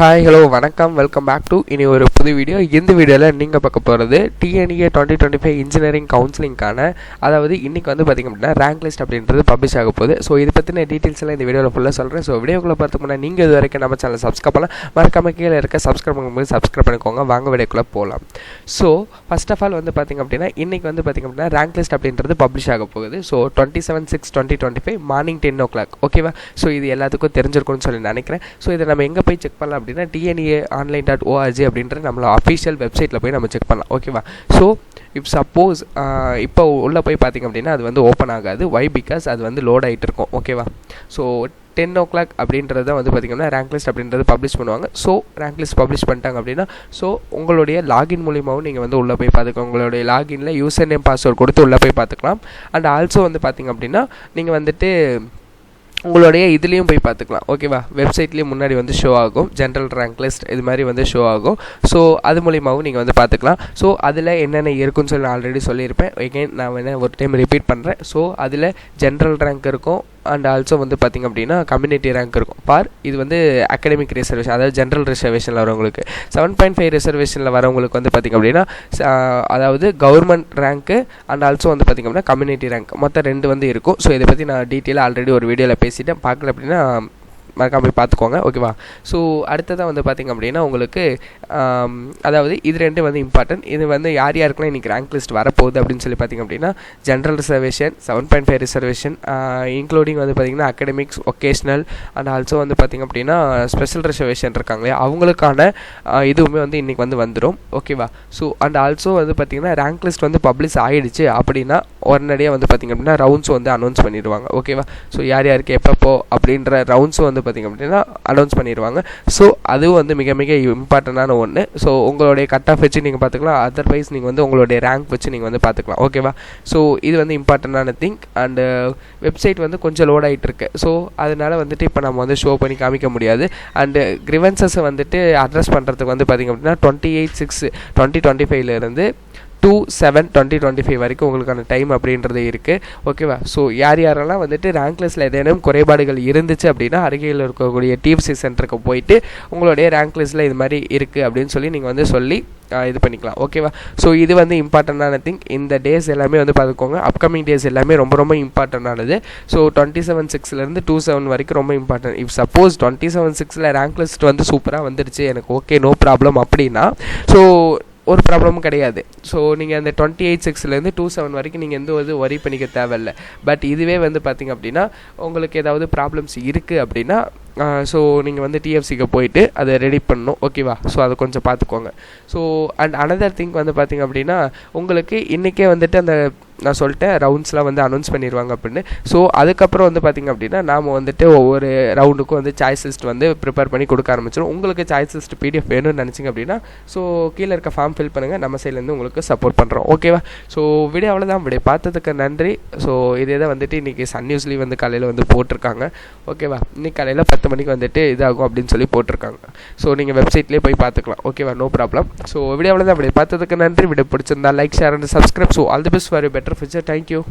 Hi hello வணக்கம். Welcome back to இனி ஒரு புது வீடியோ இந்த வீடியோவில் நீங்கள் பார்க்க போகிறது TNEA twenty twenty five engineering கவுன்சிலிங்கான அதாவது இன்றைக்கி வந்து பார்த்திங்க அப்படின்னா ரேங்க் லிஸ்ட் அப்படின்றது பப்ளிஷ் ஆக போகுது. ஸோ இதை பற்றின டீட்டெயில்ஸ் எல்லாம் இந்த வீடியோவில் ஃபுல்லாக சொல்கிறேன் ஸோ வீடியோக்குள்ளே பார்த்து முன்னாடி நீங்கள் இது வரைக்கும் நம்ம சேனல் சப்ஸ்கிரைப் பண்ணலாம் மறக்காம கீழே இருக்க சப்ஸ்கிரைப் பண்ணும்போது சப்ஸ்கிரைப் பண்ணிக்கோங்க. வாங்க வீடியோக்குள்ளே போகலாம் ஸோ ஃபஸ்ட் ஆஃப் ஆல் வந்து பார்த்திங்க அப்படின்னா இன்றைக்கி வந்து பார்த்திங்க அப்படின்னா ரேங்க் லிஸ்ட் அப்படின்றது பப்ளிஷ் ஆக போகுது. So twenty seven six twenty twenty five morning ten o'clock ஓகேவா ஸோ இது எல்லாத்துக்கும் தெரிஞ்சிருக்கும்னு சொல்லி நினைக்கிறேன். ஸோ இதை நம்ம எங்கே போய் செக் பண்ணலாம் அப்படின்னா டிஎன்ஏ ஆன்லைன் டாட் ஓஆர்ஜி அப்படின்ற நம்மளோட அஃபிஷியல் வெப்சைட்டில் போய் நம்ம செக் பண்ணலாம். ஓகேவா ஸோ இப் சப்போஸ் இப்போ உள்ளே போய் பார்த்திங்க அப்படின்னா அது வந்து ஓப்பன் ஆகாது. வை பிகாஸ் அது வந்து லோட் ஆகிட்டு இருக்கும். ஓகேவா ஸோ டென் ஓ கிளாக் அப்படின்றத வந்து பார்த்திங்கன்னா ரேங்க் லிஸ்ட் அப்படின்றது பப்ளிஷ் பண்ணுவாங்க. ஸோ ரேங்க் லிஸ்ட் பப்ளிஷ் பண்ணிட்டாங்க அப்படின்னா ஸோ உங்களுடைய லாகின் மூலியமாகவும் நீங்கள் வந்து உள்ளே போய் பார்த்துக்கலாம் உங்களுடைய லாகின்ல யூசர் நேம் பாஸ்வேர்ட் கொடுத்து உள்ளே போய் பார்த்துக்கலாம் அண்ட் ஆல்சோ வந்து பார்த்திங்க அப்படின்னா நீங்கள் வந்துட்டு உங்களுடைய இதுலேயும் போய் பார்த்துக்கலாம். ஓகேவா வெப்சைட்லேயும் முன்னாடி வந்து ஷோ ஆகும். ஜென்ரல் ரேங்க் லிஸ்ட் இது மாதிரி வந்து ஷோ ஆகும். ஸோ அது மூலியமாகவும் நீங்கள் வந்து பார்த்துக்கலாம். ஸோ அதில் என்னென்ன இருக்குன்னு சொல்லி நான் ஆல்ரெடி சொல்லியிருப்பேன். எகைன் நான் வேணால் ஒரு டைம் ரிப்பீட் பண்ணுறேன் ஸோ அதில் ஜென்ரல் ரேங்க் இருக்கும். அண்ட் ஆல்சோ வந்து பார்த்திங்க அப்படின்னா கம்யூனிட்டி ரேங்க் இருக்கும். பார் இது வந்து அகடமிக் ரிசர்வேஷன் அதாவது ஜென்ரல் ரிசர்வேஷனில் வரவங்களுக்கு. செவன் பாயிண்ட் ஃபைவ் ரிசர்வேஷனில் வரவங்களுக்கு வந்து பார்த்திங்க அப்படின்னா அதாவது கவர்மெண்ட் ரேங்க்கு அண்ட் ஆல்சோ வந்து பார்த்திங்க அப்படின்னா கம்யூனிட்டி ரேங்க் மொத்தம் ரெண்டு வந்து இருக்கும். ஸோ இதை பற்றி நான் டீட்டெயிலாக ஆல்ரெடி ஒரு வீடியோவில் பேசிட்டேன். பார்க்கல அப்படின்னா மறக்காமல் போய் பார்த்துக்கோங்க ஓகேவா ஸோ அடுத்ததாக வந்து பார்த்திங்க அப்படின்னா உங்களுக்கு அதாவது இது ரெண்டு வந்து இம்பார்ட்டன்ட் இது வந்து யார் யாருக்குலாம் இன்றைக்கி ரேங்க் லிஸ்ட் வரப்போகுது அப்படின்னு சொல்லி பார்த்திங்க அப்படின்னா general reservation seven point five reservation including வந்து பார்த்திங்கன்னா அகடமிக்ஸ் ஒகேஷ்னல் அண்ட் ஆல்சோ வந்து பார்த்திங்க அப்படின்னா ஸ்பெஷல் ரிசர்வேஷன் இருக்காங்களே அவங்களுக்கான இதுவுமே வந்து இன்றைக்கி வந்து வந்துடும் ஓகேவா ஸோ அண்ட் ஆல்சோ வந்து பார்த்திங்கன்னா ரேங்க் லிஸ்ட் வந்து பப்ளிஷ் ஆகிடுச்சு அப்படின்னா உடனடியாக வந்து பார்த்திங்க அப்படின்னா ரவுண்ட்ஸ் வந்து அனௌன்ஸ் பண்ணிடுவாங்க. ஓகேவா ஸோ யார் யாருக்கு எப்பப்போ அப்படின்ற ரவுண்ட்ஸும் வந்து பார்த்திங்க அப்படின்னா அனௌன்ஸ் பண்ணிடுவாங்க. ஸோ அதுவும் வந்து மிக மிக இம்பார்ட்டண்டான ஒன்று ஸோ உங்களுடைய கட் ஆஃப் வச்சு நீங்கள் பார்த்துக்கலாம் அதர்வைஸ் நீங்கள் வந்து உங்களுடைய ரேங்க் வச்சு நீங்கள் வந்து பார்த்துக்கலாம் ஓகேவா ஸோ இது வந்து இம்பார்ட்டண்டான திங் அண்டு வெப்சைட் வந்து கொஞ்சம் லோட் ஆகிட்டு இருக்கு ஸோ அதனால் வந்துட்டு இப்போ நம்ம வந்து ஷோ பண்ணி காமிக்க முடியாது. அண்டு கிரிவன்சஸை வந்துட்டு அட்ரஸ் பண்ணுறதுக்கு வந்து பார்த்திங்க அப்படின்னா twenty eight six twenty twenty ஃபைவ்லேருந்து to seven twenty twenty five வரைக்கும் உங்களுக்கான டைம் அப்படின்றது இருக்குது ஓகேவா ஸோ யார் யாரெல்லாம் வந்துட்டு ரேங்க் லிஸ்ட்டில் ஏதேனும் குறைபாடுகள் இருந்துச்சு அப்படின்னா அருகில் இருக்கக்கூடிய டிஎஃப்சி சென்டருக்கு போயிட்டு உங்களுடைய ரேங்க் லிஸ்ட்டில் இது மாதிரி இருக்குது அப்படின்னு சொல்லி நீங்கள் வந்து சொல்லி இது பண்ணிக்கலாம். ஓகேவா ஸோ இது வந்து இம்பார்ட்டண்டான திங் இந்த டேஸ் எல்லாமே வந்து பார்த்துக்கோங்க. அப்கமிங் டேஸ் எல்லாமே ரொம்ப ரொம்ப இம்பார்ட்டண்டானது ஸோ டுவெண்ட்டி செவன் சிக்ஸ்லேருந்து டூ செவன் வரைக்கும் ரொம்ப important if suppose twenty seven சிக்ஸில் ரேங்க் லிஸ்ட் வந்து சூப்பராக வந்துருச்சு எனக்கு ஓகே நோ ப்ராப்ளம் அப்படின்னா ஸோ ஒரு ப்ராப்ளமும் கிடையாது. ஸோ நீங்கள் அந்த டுவெண்ட்டி எயிட் சிக்ஸ்லேருந்து டூ செவன் வரைக்கும் நீங்கள் எந்த ஒரு ஒரி பண்ணிக்க தேவையில்ல. பட் இதுவே வந்து பார்த்திங்க அப்படின்னா உங்களுக்கு ஏதாவது ப்ராப்ளம்ஸ் இருக்குது அப்படின்னா ஸோ நீங்கள் வந்து டிஎஃப்சிக்கு போயிட்டு அதை ரெடி பண்ணணும். ஓகேவா ஸோ அதை கொஞ்சம் பார்த்துக்கோங்க ஸோ அண்ட் அனதர் திங் வந்து பார்த்திங்க அப்படின்னா உங்களுக்கு இன்றைக்கே வந்துட்டு அந்த நான் சொல்லிட்டேன் ரவுண்ட்ஸ்லாம் வந்து அனௌன்ஸ் பண்ணிடுவாங்க அப்படின்னு. ஸோ அதுக்கப்புறம் வந்து பார்த்திங்க அப்படின்னா நாம் வந்துட்டு ஒவ்வொரு ரவுண்டுக்கும் வந்து சாய்ஸ் லிஸ்ட் வந்து ப்ரிப்பேர் பண்ணி கொடுக்க ஆரம்பிச்சிடும் உங்களுக்கு சாய்ஸ் லிஸ்ட் பிடிஎஃப் வேணும்னு நினச்சிங்க அப்படின்னா ஸோ கீழே இருக்க ஃபார்ம் ஃபில் பண்ணுங்கள் நம்ம சைட்லேருந்து உங்களுக்கு சப்போர்ட் பண்ணுறோம் ஓகேவா ஸோ வீடியோ அவ்வளோதான் விடைய பார்த்ததுக்கு நன்றி. ஸோ இதே தான் வந்துட்டு இன்றைக்கி சன் நியூஸ்லேயும் வந்து காலையில் வந்து போட்டிருக்காங்க. ஓகேவா இன்றைக்கி காலையில் பத்து மணிக்கு வந்துட்டு இதாகும் அப்படின்னு சொல்லி போட்டிருக்காங்க. ஸோ நீங்கள் வெப்சைட்லேயே போய் பார்த்துக்கலாம். ஓகேவா நோ ப்ராப்ளம் ஸோ வீடியோ அவ்வளோதான் அப்படி பார்த்ததுக்கு நன்றி. வீடியோ பிடிச்சிருந்தா like share and subscribe so all the best for better future. Thank you.